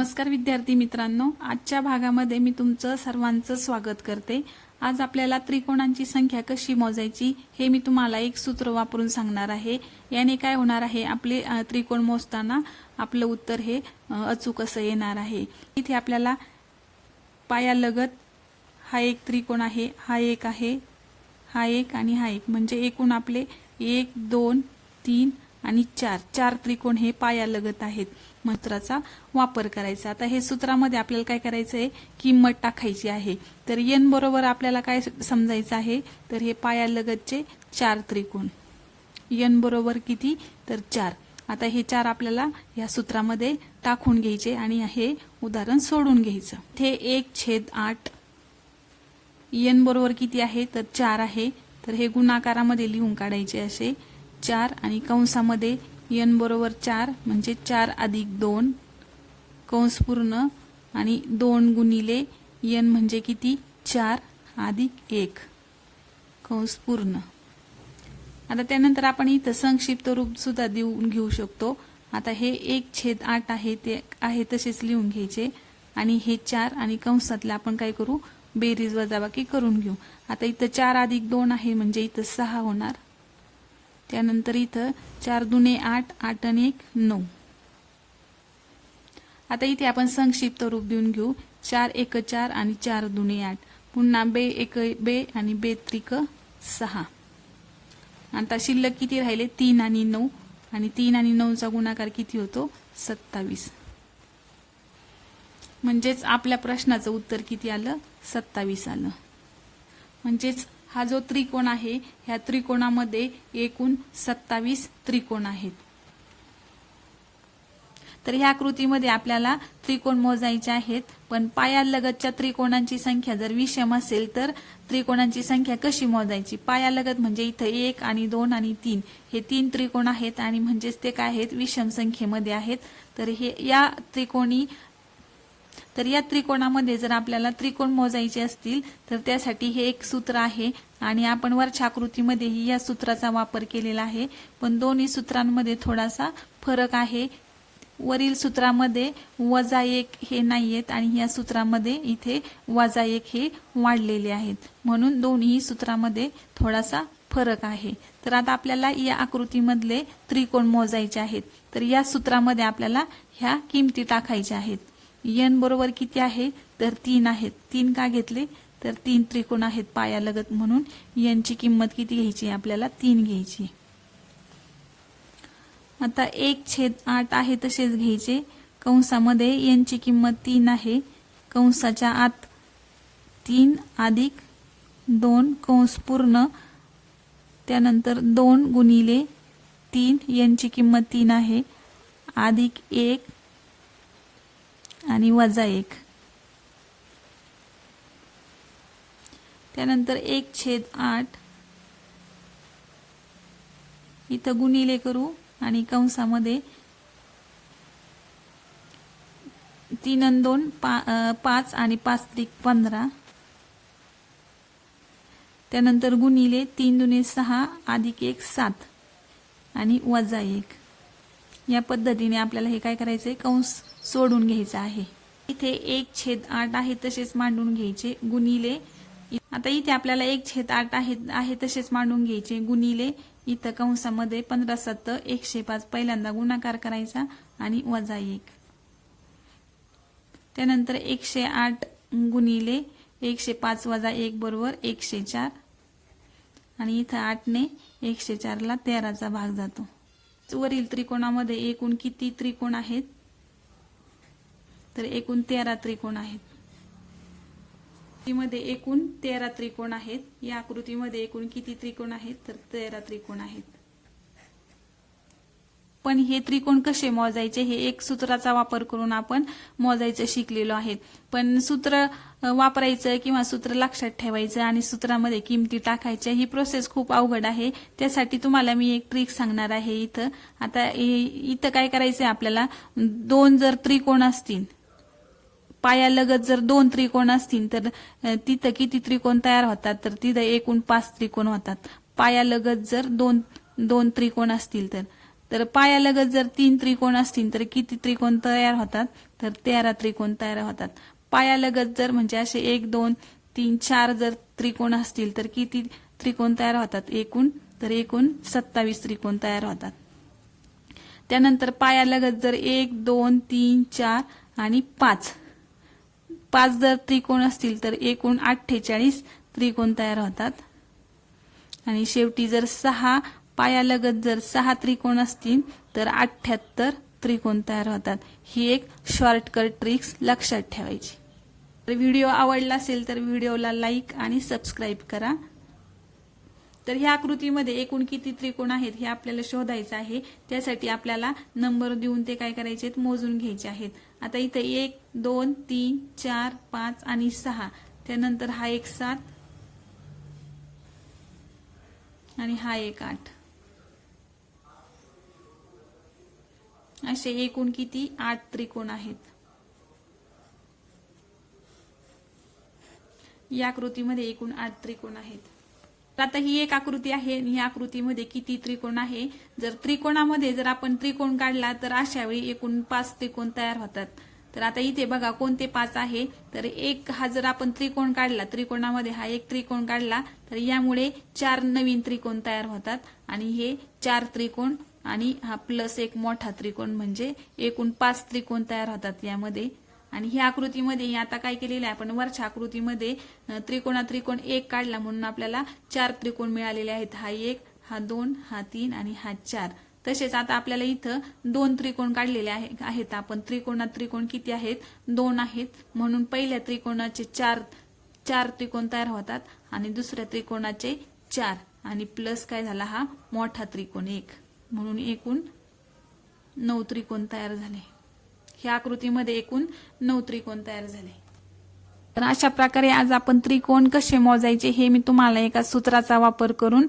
नमस्कार विद्यार्थी मित्रांनो. आजच्या भागामध्ये मी तुमचं सर्वांचं स्वागत करते. आज आपल्याला त्रिकोणांची संख्या कशी मोजायची हे मी तुम्हाला एक सूत्र वापरून सांगणार आहे. याने काय होणार आहे आपले त्रिकोण मोजताना आपलं उत्तर हे अचूक असं येणार आहे. इथे आपल्याला पायालगत हा एक त्रिकोण आहे हा एक आहे हा एक आणि हा एक. म्हणजे एकूण आपले एक दोन तीन आणि चार चार त्रिकोण हे पायालगत आहेत. मंत्राचा वापर करायचा. आता हे सूत्रामध्ये आपल्याला काय करायचं आहे किंमत टाकायची आहे. तर येन बरोबर आपल्याला काय समजायचं आहे? तर हे पायालगतचे चार त्रिकोण. येन बरोबर किती? तर चार. आता हे चार आपल्याला या सूत्रामध्ये टाकून घ्यायचे आणि हे उदाहरण सोडून घ्यायचं. ते एक छेद आठ. येन बरोबर किती आहे? तर चार आहे. तर हे गुणाकारामध्ये लिहून काढायचे असे. चार आणि कंसामध्ये यन बरोबर चार म्हणजे चार अधिक दोन कंस पूर्ण आणि दोन गुणिले यन म्हणजे किती? चार अधिक एक. कंस पूर्ण. आता त्यानंतर आपण इथं संक्षिप्त रूप सुद्धा देऊन घेऊ शकतो. आता हे एक छेद आठ आहे ते आहे तसेच लिहून घ्यायचे. आणि हे चार आणि कंसातले आपण काय करू? बेरीज वजाबाकी करून घेऊ. आता इथं चार अधिक दोन आहे म्हणजे इथं सहा होणार. त्यानंतर इथं चार दुने आठ आठ आणि एक नऊ. आता इथे आपण संक्षिप्त रूप देऊन घेऊ. चार एक चार आणि चार दुने आठ. पुन्हा बे एक बे आणि बे त्रिक सहा. आता शिल्लक किती राहिले? तीन आणि नऊ. आणि तीन आणि नऊचा गुणाकार किती होतो? सत्तावीस. म्हणजेच आपल्या प्रश्नाचं उत्तर किती आलं? सत्तावीस आलं. म्हणजेच हा जो त्रिकोण आहे ह्या त्रिकोणामध्ये एकूण सत्तावीस त्रिकोण आहेत. तर ह्या कृतीमध्ये आपल्याला त्रिकोण मोजायचे आहेत पण पायालगतच्या त्रिकोणांची संख्या जर विषम असेल तर त्रिकोणांची संख्या कशी मोजायची? पायालगत म्हणजे इथं एक आणि दोन आणि तीन. हे तीन त्रिकोण आहेत आणि म्हणजेच ते काय आहेत? विषम संख्येमध्ये आहेत. तर हे या त्रिकोणी तर या त्रिकोणामध्ये जर आपल्याला त्रिकोण मोजायचे असतील तर त्यासाठी हे एक सूत्र आहे. आणि आपण वरच्या आकृतीमध्येही या सूत्राचा वापर केलेला आहे. पण दोन्ही सूत्रांमध्ये थोडासा फरक आहे. वरील सूत्रामध्ये वजा एक हे नाही आहेत आणि या सूत्रामध्ये इथे वजा एक हे वाढलेले आहेत. म्हणून दोन्ही सूत्रामध्ये थोडासा फरक आहे. तर आता आपल्याला या आकृतीमधले त्रिकोण मोजायचे आहेत. तर या सूत्रामध्ये आपल्याला ह्या किमती टाकायच्या आहेत. एन बरोबर किती आहे? तर तीन आहेत. तीन का घेतले? तर तीन त्रिकोण आहेत पायालगत म्हणून. यांची किंमत किती घ्यायची? आहे आपल्याला तीन घ्यायची. आता एक छेद आठ आहे तसेच घ्यायचे. कंसामध्ये यांची किंमत तीन आहे. कंसाच्या आत तीन अधिक दोन कंस पूर्ण. त्यानंतर दोन गुणिले तीन. यांची किंमत तीन आहे. अधिक एक आणि वजा एक. त्यानंतर एक छेद आठ. इथं गुणिले करू आणि कंसामध्ये तीन अन दोन पा पाच आणि पाच त्रिक पंधरा. त्यानंतर गुणिले तीन दुने सहा अधिक एक सात आणि वजा एक. या पद्धतीने आपल्याला हे काय करायचंय? कंस सोडून घ्यायचं आहे. इथे एक छेद आठ आहे तसेच मांडून घ्यायचे. गुणिले आता इथे आपल्याला एक छेद आठ आहे आहे तसेच मांडून घ्यायचे. गुणिले इथं कंसामध्ये पंधरा सत्त एकशे पाच पहिल्यांदा गुणाकार करायचा आणि वजा एक. त्यानंतर एकशे आठ गुणिले एकशे पाच वजा एक बरोबर एकशे चार. आणि इथं आठने एकशे चारला तेराचा भाग जातो. वरील त्रिकोणामध्ये एकूण किती त्रिकोण आहेत? तर एकूण तेरा त्रिकोण आहेत. मध्ये एकूण तेरा त्रिकोण आहेत. या आकृतीमध्ये एकूण किती त्रिकोण आहेत? तर तेरा त्रिकोण आहेत. पण हे त्रिकोण कसे मोजायचे हे एक सूत्राचा वापर करून आपण मोजायचं शिकलेलो आहेत. पण सूत्र वापरायचं किंवा सूत्र लक्षात ठेवायचं आणि सूत्रामध्ये किमती टाकायच्या ही प्रोसेस खूप अवघड आहे. त्यासाठी तुम्हाला मी एक ट्रिक सांगणार आहे इथं. आता इ- इथं काय करायचंय आपल्याला? दोन जर त्रिकोण असतील पायालगत जर दोन त्रिकोण असतील तर तिथं किती त्रिकोण तयार होतात? तर तिथं एकूण पाच त्रिकोण होतात. पायालगत जर दोन दोन त्रिकोण असतील तर. तर पायालगत जर तीन त्रिकोण असतील तर किती त्रिकोण तयार होतात? तर तेरा त्रिकोण तयार होतात. पायालगत जर म्हणजे असे एक दोन तीन चार जर त्रिकोण असतील तर किती त्रिकोण तयार होतात? एकूण तर एकूण सत्तावीस त्रिकोण तयार होतात. त्यानंतर पायालगत जर एक दोन तीन चार आणि पाच पाच जर त्रिकोण असतील तर एकूण अठ्ठेचाळीस त्रिकोण तयार होतात. आणि शेवटी जर सहा पायालगत जर सहा त्रिकोण असतील तर अठ्ठ्याहत्तर त्रिकोण तयार होतात. ही एक शॉर्टकट ट्रिक्स लक्षात ठेवायची. तर व्हिडिओ आवडला असेल तर व्हिडिओला लाईक आणि सबस्क्राईब करा. तर ह्या आकृतीमध्ये एकूण किती त्रिकोण आहेत हे आपल्याला शोधायचं आहे. त्यासाठी आपल्याला नंबर देऊन ते काय करायचे आहेत? मोजून घ्यायचे आहेत. आता इथे एक दोन तीन चार पाच आणि सहा. त्यानंतर हा एक सात आणि हा एक आठ. असे एकूण किती? आठ त्रिकोण आहेत. या आकृतीमध्ये एकूण आठ त्रिकोण आहेत. आता ही एक आकृती आहे आणि या आकृतीमध्ये किती त्रिकोण आहे? जर त्रिकोणामध्ये जर आपण त्रिकोण काढला तर अशा वेळी एकूण पाच त्रिकोण तयार होतात. तर आता इथे बघा कोणते पाच आहे? तर एक हा जर आपण त्रिकोण काढला त्रिकोणामध्ये हा एक त्रिकोण काढला तर यामुळे चार नवीन त्रिकोण तयार होतात. आणि हे चार त्रिकोण आणि हा प्लस एक मोठा त्रिकोण म्हणजे एकूण पाच त्रिकोण तयार होतात यामध्ये. आणि ह्या आकृतीमध्ये आता काय केलेलं आहे आपण वरच्या आकृतीमध्ये त्रिकोणा त्रिकोण एक काढला म्हणून आपल्याला चार त्रिकोण मिळालेले आहेत. हा एक हा दोन हा तीन आणि हा चार. तसेच आता आपल्याला इथं दोन त्रिकोण काढलेले आहे आहेत. आपण त्रिकोणात त्रिकोण किती आहेत? दोन आहेत. म्हणून पहिल्या त्रिकोणाचे चार चार त्रिकोण तयार होतात आणि दुसऱ्या त्रिकोणाचे चार. आणि प्लस काय झाला? हा मोठा त्रिकोण एक. म्हणून एकूण नऊ त्रिकोण तयार झाले. ह्या आकृतीमध्ये एकूण नऊ त्रिकोण तयार झाले. तर अशा प्रकारे आज आपण त्रिकोण कसे मोजायचे हे मी तुम्हाला एका सूत्राचा वापर करून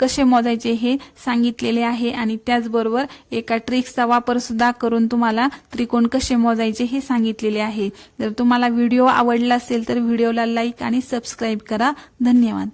कसे मोजायचे हे सांगितलेले आहे आणि त्याचबरोबर एका ट्रिक्सचा वापर सुद्धा करून तुम्हाला त्रिकोण कसे मोजायचे हे सांगितलेले आहे. जर तुम्हाला व्हिडिओ आवडला असेल तर व्हिडिओला लाईक आणि सबस्क्राईब करा. धन्यवाद.